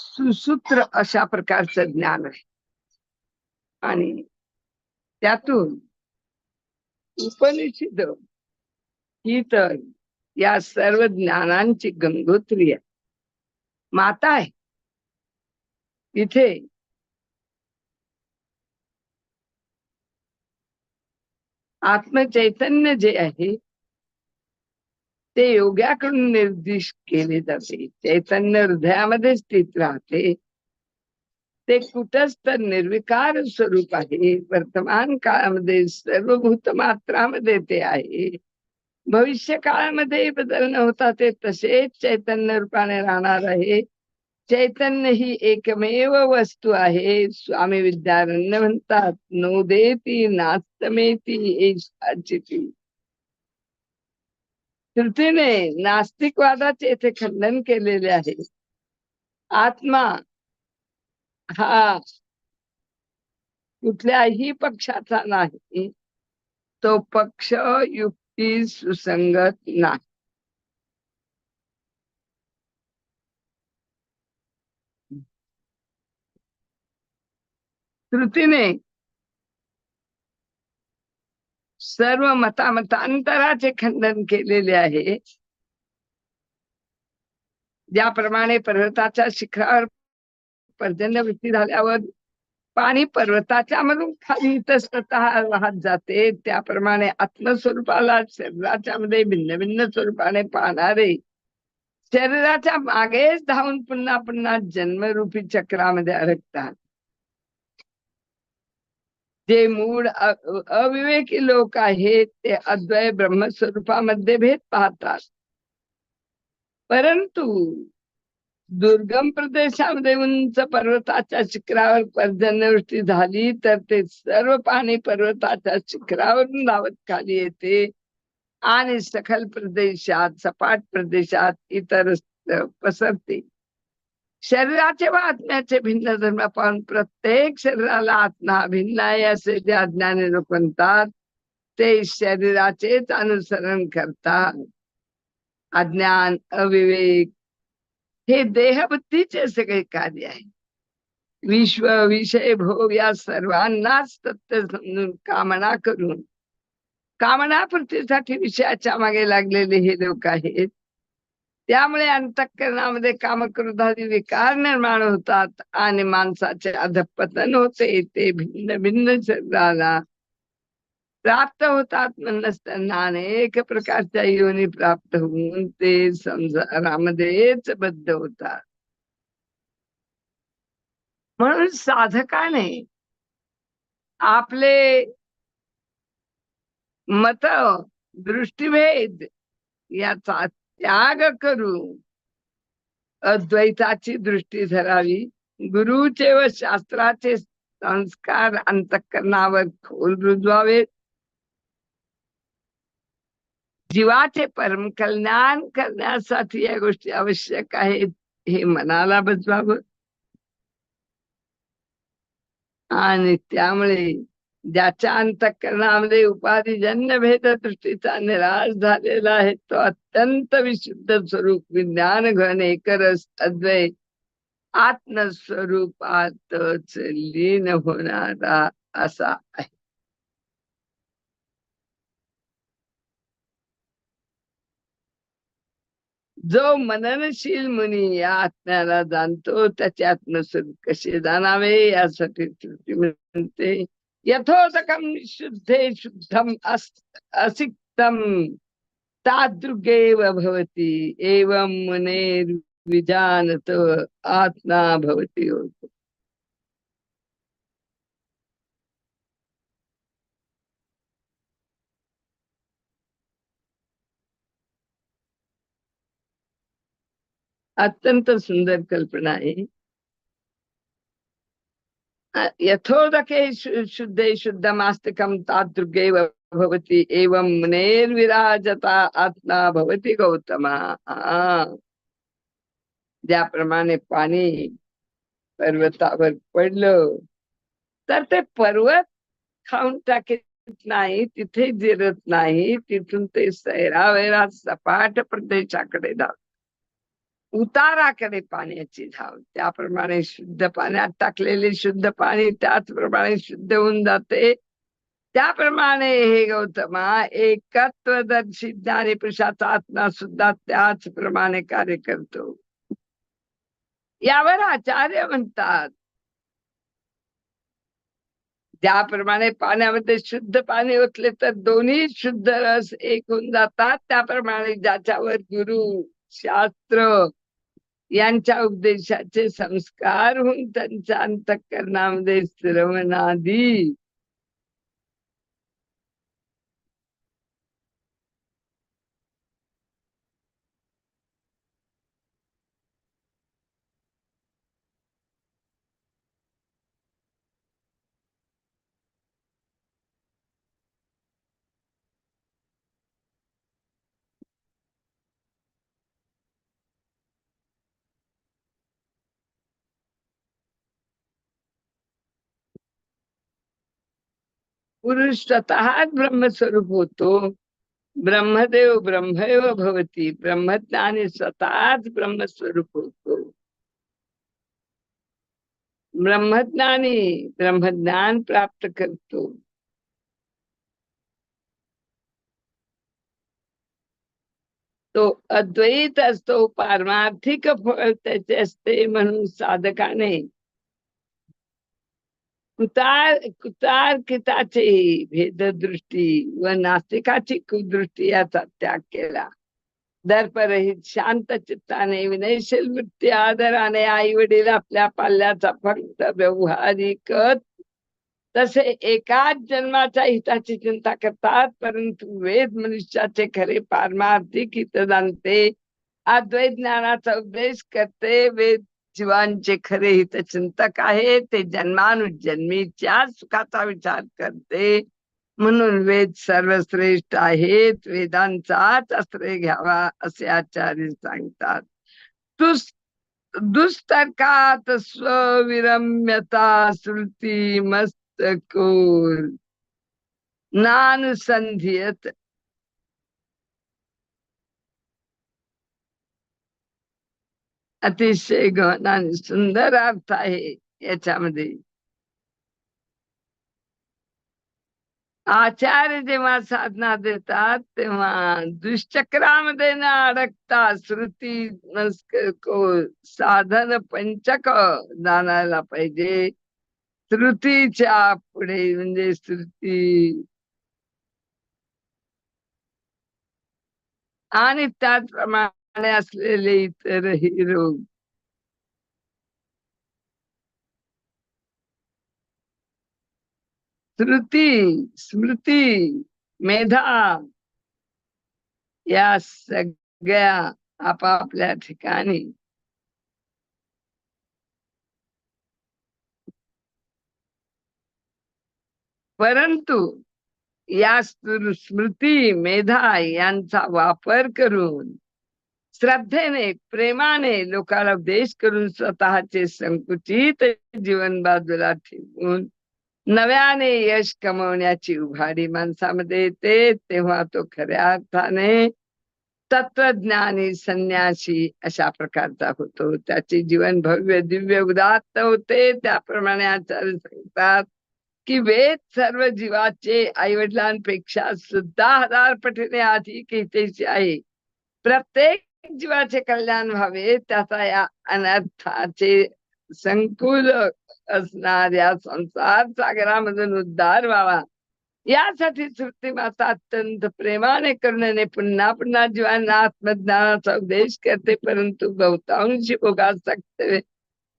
सुसूत्र अशा प्रकारचं ज्ञान आहे. आणि त्यातून उपनिषद ही तर या सर्व ज्ञानांची गंगोत्री आहे. माता आहे. इथे आत्मचैतन्य जे आहे ते योग्याकडून निर्देश केले जाते. चैतन्य हृदयामध्ये स्थित राहते. ते कुठंच निर्विकार स्वरूप आहे. वर्तमान काळामध्ये सर्वभूत मात्रामध्ये ते आहे. भविष्य काळामध्ये बदल न होता ते तसेच चैतन्य रूपाने राहणार आहे. चैतन्य ही एकमेव वस्तू आहे. स्वामी विद्यारण्य म्हणतात नो देती नास्तमेती ती तृतीने नास्तिकवादाचे येथे खंडन केलेले आहे. आत्मा हा कुठल्याही पक्षाचा नाही तो पक्ष युक्ती सुसंगत नाही. तृतीने सर्व मतामतांतराचे खंडन केलेले आहे. ज्याप्रमाणे पर्वताच्या शिखरावर पर्जन्यवृत्ती झाल्यावर पाणी पर्वताच्या मधून खाली इतस्तत वाहत जाते. त्याप्रमाणे आत्मस्वरूपाला शरीराच्या मध्ये भिन्न भिन्न स्वरूपाने पाहणारे शरीराच्या मागेच धावून पुन्हा पुन्हा जन्मरूपी चक्रामध्ये अडकतात. जे मूळ अविवेकी लोक आहेत ते अद्वय ब्रह्मस्वरूपामध्ये भेद पाहतात. परंतु दुर्गम प्रदेशामध्ये उंच पर्वताच्या शिखरावर पर्जन्यवृष्टी झाली तर ते सर्व पाणी पर्वताच्या शिखरावरून धावत खाली येते आणि सखल प्रदेशात सपाट प्रदेशात इतर पसरते. शरीराचे व आत्म्याचे भिन्न धर्म पाहून प्रत्येक शरीराला आत्मा भिन्न आहे असे जे अज्ञानी लोक म्हणतात ते शरीराचेच अनुसरण करतात. अज्ञान अविवेक हे देहबुद्धीचे सगळे कार्य आहे. विश्व विषय भोग या सर्वांनाच तत्व समजून कामना करून कामनापूर्तीसाठी विषयाच्या मागे लागलेले हे लोक आहेत. त्यामुळे अंतःकरणामध्ये कामक्रोधादी विकार निर्माण होतात आणि माणसाचे अधपतन होते ते भिन्न भिन्न शरीराला प्राप्त होतात. म्हणूनच त्यांना अनेक प्रकारच्या योनी प्राप्त होऊन ते संसारामध्येच बद्ध होतात. म्हणून साधकाने आपले मत दृष्टीभेद याचा त्याग करू. अद्वैताची दृष्टी धरावी. गुरुचे व शास्त्राचे संस्कार अंतकरणावर खोल रुजवावेत जीवाचे परम कल्याण करण्यासाठी या गोष्टी आवश्यक आहेत हे मनाला बजवावं. आणि त्यामुळे ज्याच्या अंतकरणामध्ये उपाधिजन्य भेद दृष्टीचा निराश झालेला आहे. तो अत्यंत विशुद्ध स्वरूप विज्ञान घन एकरस अद्वै आत्मस्वरूपातच लीन होणारा असा आहे. जो मननशील मुनी या आत्म्याला जाणतो त्याचे आत्मस्वरूप कसे जाणावे यासाठी तृप्ती म्हणते. यथोदकम शुद्धे शुद्धम असिक्तम तादृगेव भवती एवं आत्मा भवती। अत्यंत सुंदर कल्पना आहे यथोदके शुद्धे शुद्धमास्तिकम तादृगे भवति एवं मुनेर्विराजता आत्मा भवती गौतम। ज्याप्रमाणे पाणी पर्वतावर पडलं तर ते पर्वत खाऊन टाकत नाही तिथे जिरत नाही तिथून ते सैरावैरा सपाट प्रदेशाकडे जात उताराकडे पाण्याची धाव. त्याप्रमाणे शुद्ध पाण्यात टाकलेले शुद्ध पाणी त्याचप्रमाणे शुद्ध होऊन जाते. त्याप्रमाणे हे गौतमा एकत्वदर्शी ज्ञानी पुरुषाचा आत्मा सुद्धा त्याचप्रमाणे कार्य करतो. यावर आचार्य म्हणतात. ज्याप्रमाणे पाण्यामध्ये शुद्ध पाणी ओतले तर दोन्ही शुद्ध रस एक होऊन जातात. त्याप्रमाणे ज्याच्यावर गुरु शास्त्र यांच्या उपदेशाचे संस्कार होऊन त्यांच्या अंतकरणामध्ये श्रवणादी. पुरुष स्वतःच ब्रह्मस्वरूप होतो. ब्रह्मदेव ब्रह्मैव भवती. ब्रह्मज्ञानी स्वतःच ब्रह्मस्वरूप होतो. ब्रह्मज्ञानी ब्रह्मज्ञान प्राप्त करतो. तो अद्वैत असतो पारमार्थिक फळ त्याचे असते म्हणून साधकाने कुतार कुतार्किताची भेददृष्टी व नास्तिकाची कुदृष्टी याचा त्याग केला. दर्परहित शांत चित्ताने विनयशील वृत्ती आदराने आई वडील आपल्या पाल्याचा फक्त व्यवहारिक तसे एकाच जन्माच्या हिताची चिंता करतात परंतु वेद मनुष्याचे खरे पारमार्थिक हित जाणते अद्वैत ज्ञानाचा उपदेश करते. वेद जीवांचे खरे हितचिंतक आहे ते जन्मानुजन्मीच्या सुखाचा विचार करते. म्हणून वेद सर्वश्रेष्ठ आहेत. वेदांचाच आश्रय घ्यावा असे आचार्य सांगतात. तुस दुस्तर्कात स्वविरम्यता श्रुती मस्तकोर नानुसंधियत अतिशय गहन आणि सुंदर अर्थ आहे याच्यामध्ये. आचार्य जेव्हा साधना देतात तेव्हा दुष्चक्रामध्ये न अडकता श्रुती को साधन पंचक जाणायला पाहिजे. श्रुतीच्या पुढे म्हणजे श्रुती आणि त्याचप्रमाणे असलेले इतरही रोग श्रुती स्मृती मेधा या सगळ्या आपापल्या ठिकाणी परंतु या स्मृती मेधा यांचा वापर करून श्रद्धेने प्रेमाने लोकांना उपदेश करून स्वतःचे संकुचित जीवन बाजूला ठेवून नव्याने यश कमवण्याची उभारी माणसामध्ये येते तेव्हा तो खऱ्या अर्थाने तत्वज्ञानी संन्यासी अशा प्रकारचा होतो. त्याचे जीवन भव्य दिव्य उदात्त होते. त्याप्रमाणे आचार्य सांगतात की वेद सर्व जीवाचे आई वडिलांपेक्षा सुद्धा हजार पटीने अधिक हितेची आहे. प्रत्येक जीवाचे कल्याण व्हावे त्याचा या अनर्थाचे संकुल असणाऱ्या संसार सागरामधून उद्धार व्हावा. यासाठी श्रुती माता अत्यंत प्रेमाने करण्याने पुन्हा पुन्हा जीवांना आत्मज्ञानाचा उपदेश करते परंतु बहुतांशी सकते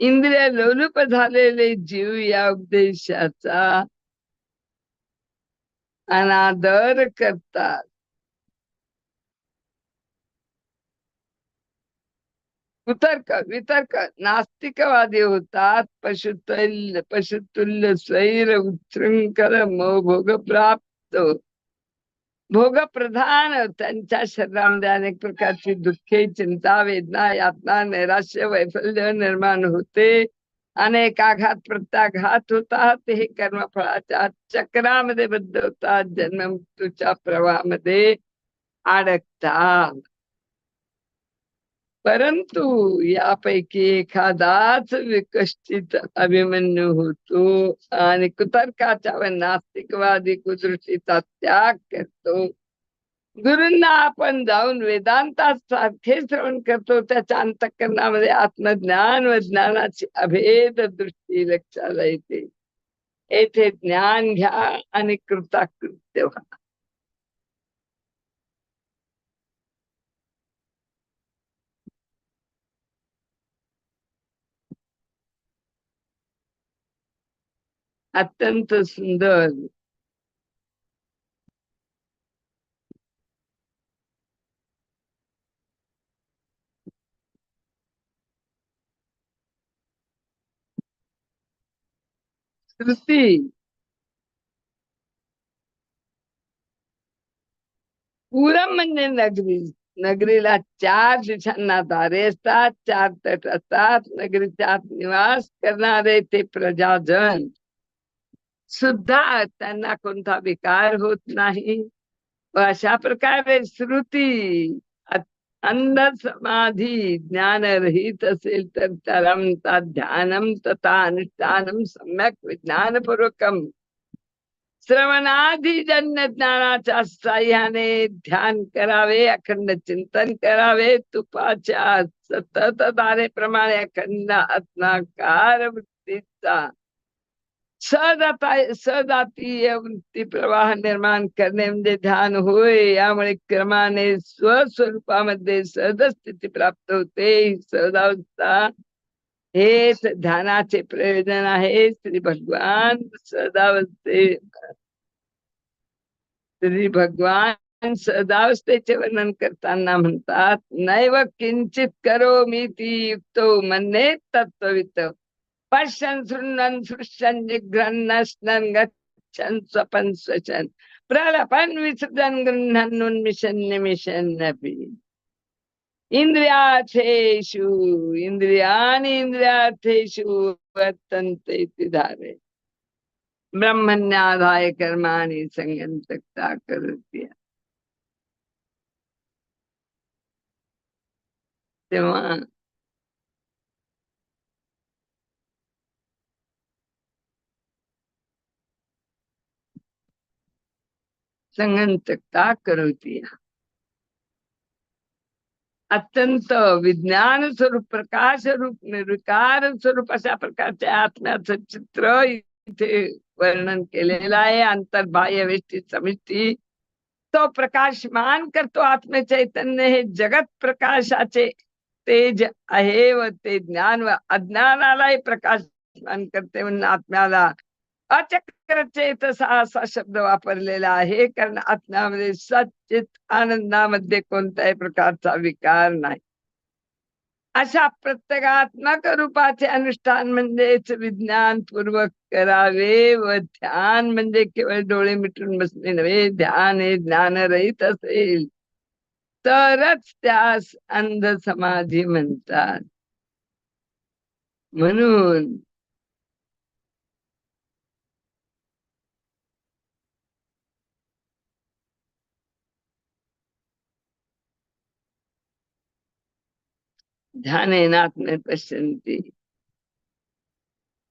इंद्रिय लोलुप झालेले जीव या उपदेशाचा अनादर करतात. कुतर्क वितर्क. नास्तिकवादी होतात. पशुतल्य पशुतुल्य स्वैर उच्छृंखल भोग प्राप्त. भोग प्रधान. त्यांच्या शरीरामध्ये अनेक प्रकारची दुःखे चिंता वेदना यातना नैराश्य वैफल्य निर्माण होते. अनेक आघात प्रत्याघात होतात. हे कर्मफळाच्या चक्रामध्ये बद्ध होतात जन्म मृत्यूच्या प्रवाहामध्ये अडकतात. परंतु यापैकी एखादाच विकसित अभिमन्यू होतो आणि कुतर्काच्या व नास्तिकवादी कुदृष्टीचा त्याग करतो. गुरूंना आपण जाऊन वेदांतात सारखे श्रवण करतो. त्याच्या अंतकरणामध्ये आत्मज्ञान व ज्ञानाची अभेद दृष्टी लक्षाला येते. येथे ज्ञान घ्या आणि कृताकृत्य व्हा. अत्यंत सुंदर. श्रुती. पुरम म्हणजे नगरी. नगरीला चार दिशांना दारे असतात चार तट असतात. नगरीच्या निवास करणारे ते प्रजाजन. सुद्धा त्यांना कोणता विकार होत नाही. अशा प्रकारे श्रुती अंध समाधी ज्ञान रहित असेल तर तरमता ध्यानम तथा अनुष्ठानम सम्यक विज्ञानपूर्वकम. श्रवणाधी जन्य ज्ञानाच्या साह्याने ध्यान करावे अखंड चिंतन करावे तुपाच्या सतत प्रमाणे अखंड आत्माकार वृत्तीचा सदाता सदातीय वृत्ती प्रवाह निर्माण करणे म्हणजे ध्यान होय. यामुळे क्रमाने स्वस्वरूपामध्ये सहजस्थिती प्राप्त होते. सदावस्था हेच ध्यानाचे प्रयोजन आहे. श्री भगवान सदावस्थे श्री भगवान सदावस्थेचे वर्णन करताना म्हणतात नैव किंचित करो मी ती युक्तो म्हणणे तत्वित पश्यन् शृण्वन् सृष्यन् जिघ्रन्नस्नन् गच्छन् स्वपन् स्वचन् प्रलपन् विसृजन् गृह्णन् उन्मिषन् निमिषन्नपि इन्द्रियार्थेषु इन्द्रियाणि इन्द्रियार्थेषु वर्तन्ते इति धारे। ब्रह्मण्याधाय कर्माणि संगन्तक्ता करोति। तेव्हा संगंतकता करोती अत्यंत विज्ञान स्वरूप प्रकाश रूप निर्विकार स्वरूप अशा प्रकारचे आत्म्याचं चित्र इथे वर्णन केलेलं आहे. अंतर्बाह्य वेष्टी समिती तो प्रकाशमान करतो आत्मचैतन्य हे जगत प्रकाशाचे तेज आहे व ते ज्ञान व अज्ञानालाही प्रकाशमान करते म्हणून आत्म्याला अचक्र असा शब्द वापरलेला आहे. कारण आत्म्यामध्ये सचित आनंदामध्ये कोणत्याही प्रकारचा विकार नाही. अशा प्रत्येकात्मक रूपाचे अनुष्ठान म्हणजेच विज्ञान पूर्वक करावे व ध्यान म्हणजे केवळ डोळे मिटून बसणे नव्हे ध्यान हे ज्ञान रहित असेल. तरच त्यास अंध समाधी म्हणतात. म्हणून ध्यान पश्यंती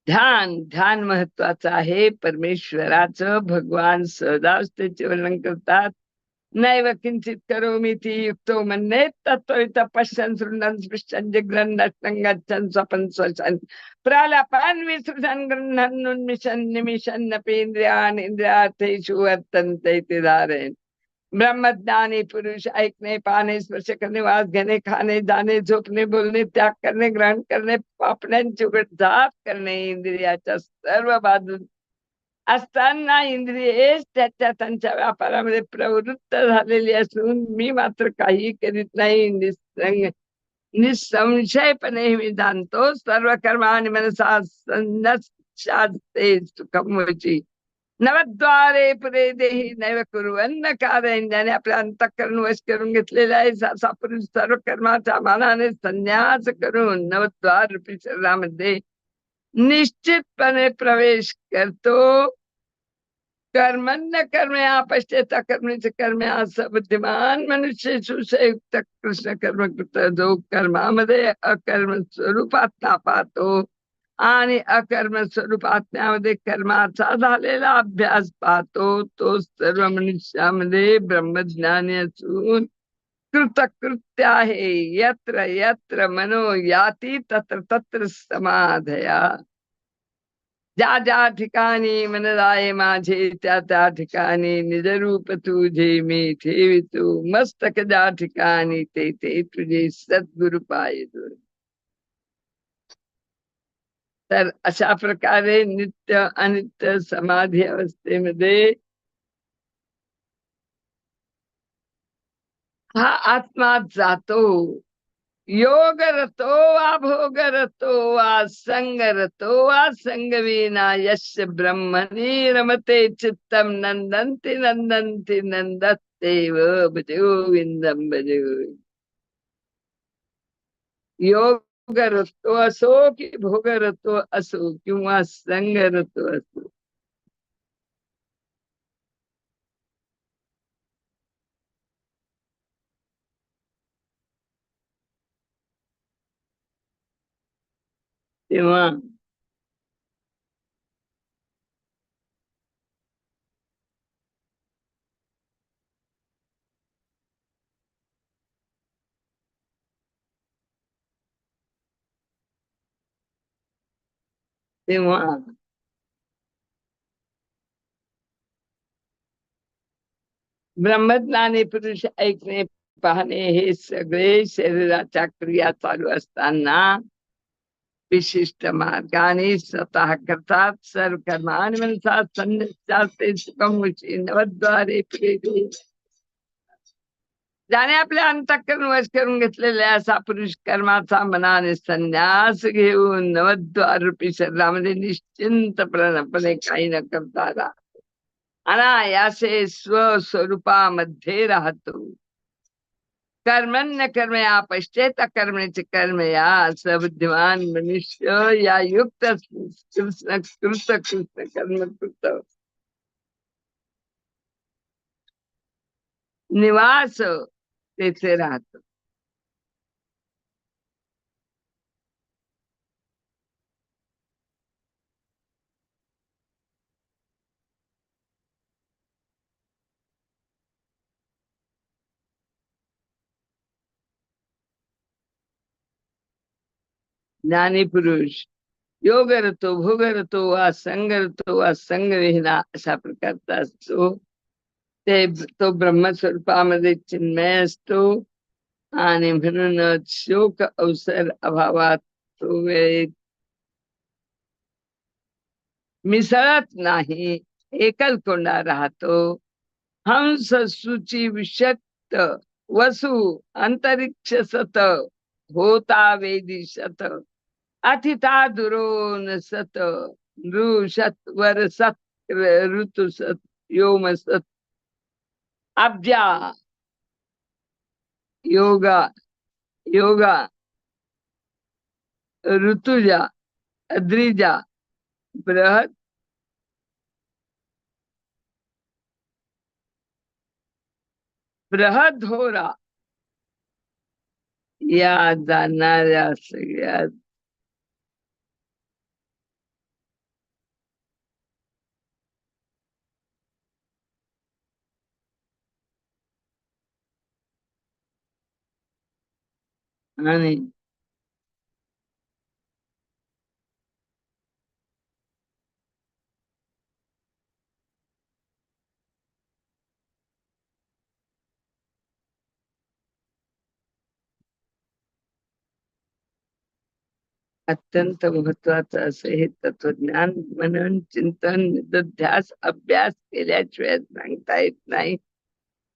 ध्यान ध्यान महत्वाचं आहे. परमेश्वराचं भगवान सहदावस्थेचे वर्णन करतात. नैव किंचित करो मी ती युक्तो म्हणणे तत्व पश्यन सृंदन स्पृश्चन जिग्रन गच्छन स्वपन स्वशन प्रालापान विसृजन गृहन उन्मिशन निमिशन नपेंद्रियान इंद्रियार्थेषु वर्तन्ते ते धारेन ब्रह्मज्ञानी पुरुष ऐकणे पाहणे स्पर्श करणे वास घेणे खाणे जाणे झोपणे बोलणे त्याग करणे ग्रहण करणे पापण्यांची जाप करणे इंद्रियाच्या सर्व बाजू असताना इंद्रिये त्याच्या त्यांच्या व्यापारामध्ये प्रवृत्त झालेली असून मी मात्र काही करीत नाही निसंशयपणे मी जाणतो सर्व कर्म आणि मनसा सुखमची नवद्वारे पुरे देही नैव कुरुवन्न कारण ज्याने आपल्या अंतकरण वश करून घेतलेला आहे. असा पुरुष सर्व कर्माच्या मानाने संन्यास करून नवद्वार रूपी शरीरामध्ये निश्चितपणे प्रवेश करतो. कर्मन्न कर्मे या पश्चेत कर्मे कर्म असं बुद्धिमान मनुष्य सुसयुक्त कृष्ण कर्म कृत जो कर्मामध्ये अकर्म स्वरूपात पाहतो आणि अकर्म स्वरूप आत्म्यामध्ये कर्माचा झालेला अभ्यास पाहतो. तो सर्व मनुष्यामध्ये ब्रह्मज्ञानी असून कृतकृत्य आहे. यत्र यत्र मनो याती तत्र तत्र समाधया. ज्या ज्या ठिकाणी मनदाय माझे त्या त्या ठिकाणी निजरूप तुझे मी ठेवितो. मस्तक ज्या ठिकाणी ते ते तुझे सद्गुरु पाय तर अशा प्रकारे नित्य अनित्य समाधी अवस्थेमध्ये हा आत्मा जातो. योग रतो वा भोग रतो वा संग रतो वा संगवीना यश ब्रह्मणी रमते चित्तम नंदंती नंदंती नंदते भजो विंदम भजो योग रतो असो की भोग असो किंवा संगरत्व असो. तेव्हा तेव्हा ब्रह्मज्ञानी पुरुष ऐकणे पाहणे हे सगळे शरीराच्या क्रिया चालू असताना विशिष्ट मार्गाने स्वतः करतात सर्व कर्मानुसार मनसा संन्यासाचे सुखमुची नवद्वारे प्रेरित ज्याने आपल्या अंतकरण वश करून घेतलेल्या असा पुरुष कर्माचा मनाने संन्यास घेऊन नवद्वारूपी शरीरामध्ये निश्चिंतपणे काही न करता अनायासे स्वस्वरूपामध्ये राहतो. कर्मण्य कर्म या पश्चेत कर्मचे कर्म या सबुद्धिमान मनुष्य या युक्त कृष्ण कृत कृष्ण कर्म कृत. निवास तेथे राहतो ज्ञानी पुरुष योग रतो भोग रतो वा संग रतो वा संग विहिना अशा प्रकारचा असतो ते तो ब्रह्मस्वरूपामध्ये चिन्मय असतो आणि म्हणूनच शोक अवसर अभावात तो वेळेत मिसळत नाही एकल कोंडा राहतो. हंस सुची विषक्त वसु अंतरिक्ष सत होता वेदी शत अतिता दुरोन सत नृषत वर सत ऋतु सत योम सत अब्जा योगा योगा ऋतुजा अद्रिजा बृहत बृहदोरा या जाणाऱ्या सगळ्यात आणि अत्यंत महत्वाचं असं हे तत्वज्ञान मनन चिंतन निध्यास अभ्यास केल्याशिवाय सांगता येत नाही.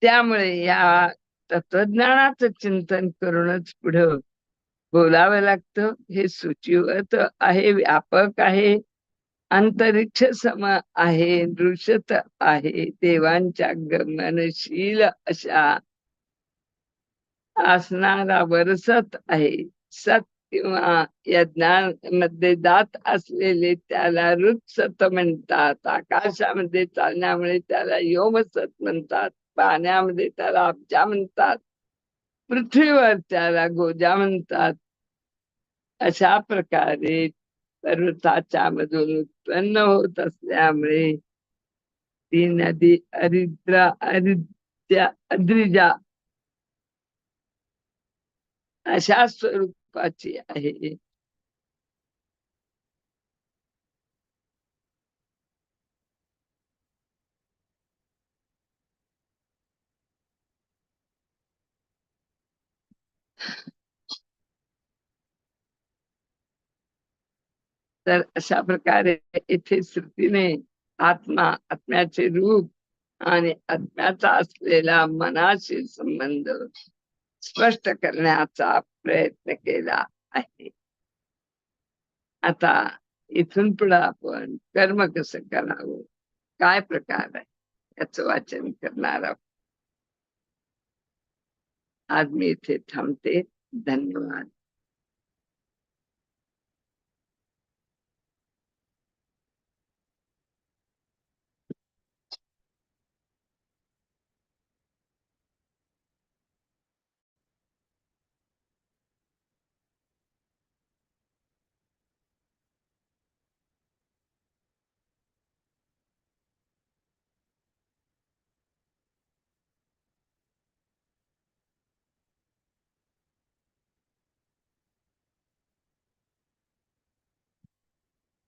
त्यामुळे या तत्वज्ञानाचं चिंतन करूनच पुढं बोलावं लागतं. हे सुचिवत आहे व्यापक आहे. अंतरिक्ष सम आहे दृश्यत आहे. देवांच्या गमनशील अशा असणारा वरसत आहे. सत किंवा यज्ञामध्ये जात असलेले त्याला ऋतसत म्हणतात. आकाशामध्ये चालण्यामुळे त्याला योमसत म्हणतात. पाण्यामध्ये त्याला अब्जा म्हणतात. पृथ्वीवर त्याला गोजा म्हणतात. अशा प्रकारे पर्वताच्या मधून उत्पन्न होत असल्यामुळे ती नदी अरिद्रा अरिद्या अद्रिजा अशा स्वरूपाची आहे. तर अशा प्रकारे इथे श्रुतीने आत्मा आत्म्याचे रूप आणि आत्म्याचा असलेला मनाशी संबंध स्पष्ट करण्याचा प्रयत्न केला आहे. आता इथून पुढे आपण कर्म कसं करावं? काय प्रकार आहे? याच वाचन करणार आहोत. आज मी इथे थांबते. धन्यवाद.